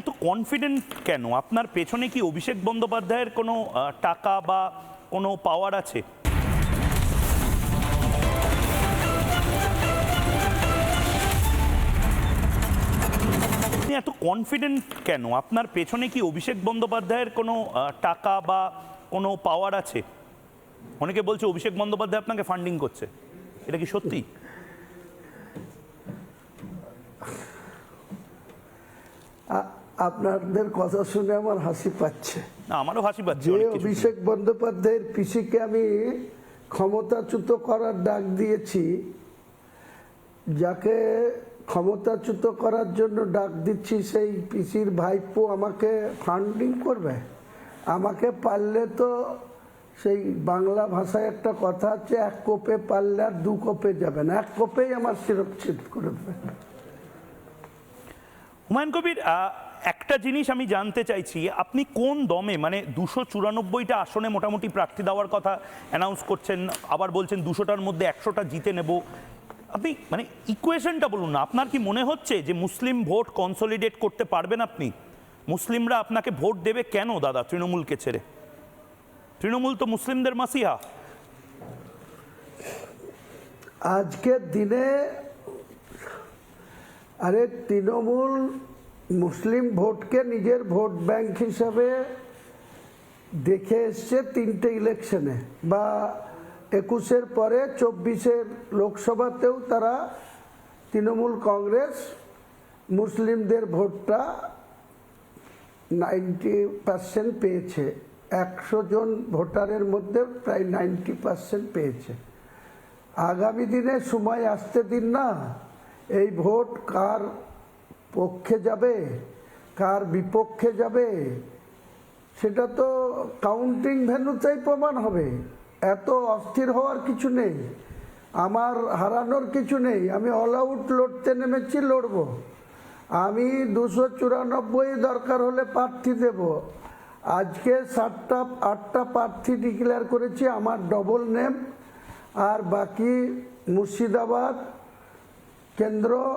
এত কনফিডেন্ট কেন? আপনার পেছনে কি অভিষেক বন্দ্যোপাধ্যায়ের কোনো টাকা বা কোনো পাওয়ার আছে? আপনি এত কনফিডেন্ট কেন? আপনার পেছনে কি অভিষেক বন্দ্যোপাধ্যায়ের কোনো টাকা বা কোনো পাওয়ার আছে? অনেকে বলছে অভিষেক বন্দ্যোপাধ্যায় আপনাকে ফান্ডিং করছে। এটা কি সত্যি? আপনাদের কথা শুনে আমার হাসি পাচ্ছে। আমারও হাসি পাচ্ছে যে। অভিষেক বন্দ্যোপাধ্যায়ের পিসিকে আমি ক্ষমতাচ্যুত করার ডাক দিয়েছি যাকে ক্ষমতাচ্যুত করার জন্য ডাক দিচ্ছি সেই পিসির ভাইপো আমাকে ফান্ডিং করবে। আমাকে পারলে তো সেই বাংলা ভাষায় একটা কথা আছে এক কোপে পারলে আর দু কোপে যাবে না এক কোপেই আমার শিরচ্ছেদ করে দেবে হুমায়ুন কবির একটা জিনিস আমি জানতে চাইছি, আপনি কোন দমে মানে দুশো চুরানব্বইটা আসনে মোটামুটি প্রার্থী দেওয়ার কথা অ্যানাউন্স করছেন, আবার বলছেন দুশোটার মধ্যে একশোটা জিতে নেব, আপনি মানে ইকুয়েশনটা বলুন না, আপনার কি মনে হচ্ছে যে মুসলিম ভোট কনসলিডেট করতে পারবেন আপনি? মুসলিমরা আপনাকে ভোট দেবে কেন দাদা তৃণমূলকে ছেড়ে? তৃণমূল তো মুসলিমদের মাসিহা। আজকের দিনে আরে তৃণমূল মুসলিম ভোটকে নিজের ভোট ব্যাংক হিসাবে দেখে এসছে তিনটে ইলেকশনে বা একুশের পরে চব্বিশের লোকসভাতেও তারা তৃণমূল কংগ্রেস মুসলিমদের ভোটটা নাইনটি পার্সেন্ট পেয়েছে। একশো জন ভোটারের মধ্যে প্রায় নাইনটি পার্সেন্ট পেয়েছে। আগামী দিনে সময় আসতে দিন না। এই ভোট কার পক্ষে যাবে? কার বিপক্ষে যাবে? সেটা তো কাউন্টিং ভ্যানুতেই প্রমাণ হবে। এত অস্থির হওয়ার কিছু নেই। আমার হারানোর কিছু নেই। আমি অল আউট লড়তে নেমেছি, লড়বো। আমি দুশো চুরানব্বই দরকার হলে প্রার্থী দেব। আজকে সাতটা, আটটা প্রার্থী ডিক্লেয়ার করেছি, আমার ডবল নেম আর বাকি মুর্শিদাবাদ, কেন্দ্র